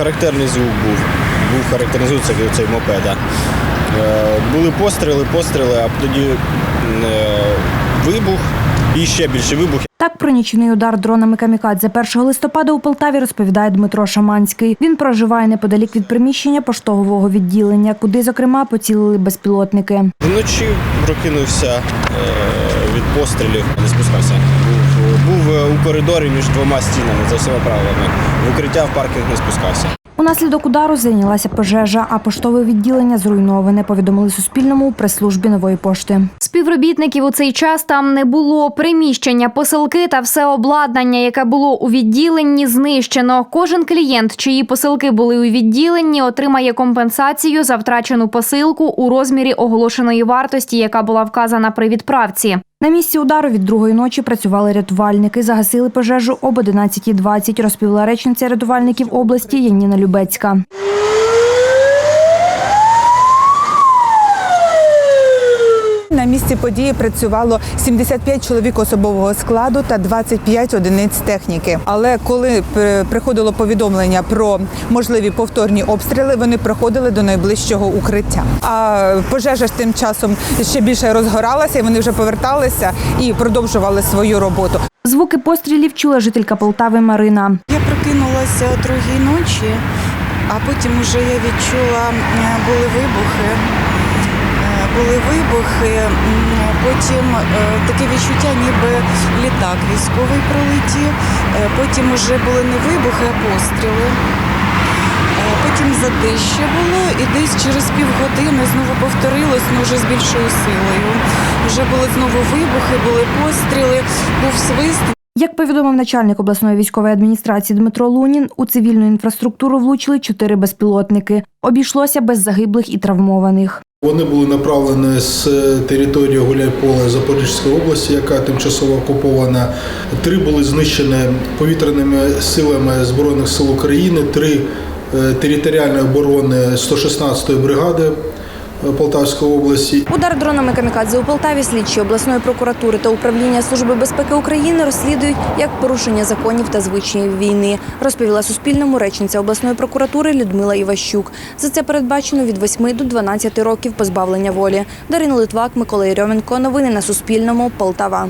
характерний звук був. Був характерний звук цей, цей мопеда. Е, були постріли, постріли, а тоді е, вибух і ще більше вибух. Так про нічний удар дронами камікадзе 1 листопада у Полтаві розповідає Дмитро Шаманський. Він проживає неподалік від приміщення поштового відділення, куди, зокрема, поцілили безпілотники. Вночі прокинувся е, від пострілів, не спускався. Був, е, у коридорі між двома стінами за всіма правилами. В укриття в паркінг не спускався. Унаслідок удару зайнялася пожежа, а поштове відділення зруйноване. Повідомили Суспільному у прес-службі нової пошти. Співробітників у цей час там не було. Приміщення, посилки та все обладнання, яке було у відділенні, знищено. Кожен клієнт, чиї посилки були у відділенні, отримає компенсацію за втрачену посилку у розмірі оголошеної вартості, яка була вказана при відправці. На місці удару від другої ночі працювали рятувальники. Загасили пожежу об 11.20, розповіла речниця рятувальників області Яніна Любецька. На місці події працювало 75 чоловік особового складу та 25 одиниць техніки. Але коли приходило повідомлення про можливі повторні обстріли, вони проходили до найближчого укриття. А пожежа ж тим часом ще більше розгоралася, і вони вже поверталися і продовжували свою роботу. Звуки пострілів чула жителька Полтави Марина. Я прокинулася о другій ночі, а потім уже я відчула, е, були вибухи. Були вибухи, потім е, таке відчуття, ніби літак військовий пролетів. Е, Потім вже були не вибухи, а постріли. Е, Потім затище було, і десь через півгодини знову повторилось, ну вже з більшою силою. Вже були знову вибухи, були постріли, був свист. Як повідомив начальник обласної військової адміністрації Дмитро Лунін, у цивільну інфраструктуру влучили чотири безпілотники. Обійшлося без загиблих і травмованих. Вони були направлені з території Гуляйпола Запорізької області, яка тимчасово окупована. Три були знищені повітряними силами Збройних сил України, три е, територіальної оборони 116-ї бригади е, Полтавської області Удар дронами камікадзе у Полтаві слідчі обласної прокуратури та управління Служби безпеки України розслідують як порушення законів та звичаїв війни, розповіла Суспільному речниця обласної прокуратури Людмила Іващук. За це передбачено від 8 до 12 років позбавлення волі. Дарина Литвак, Микола Єрьоменко. Новини на Суспільному. Полтава.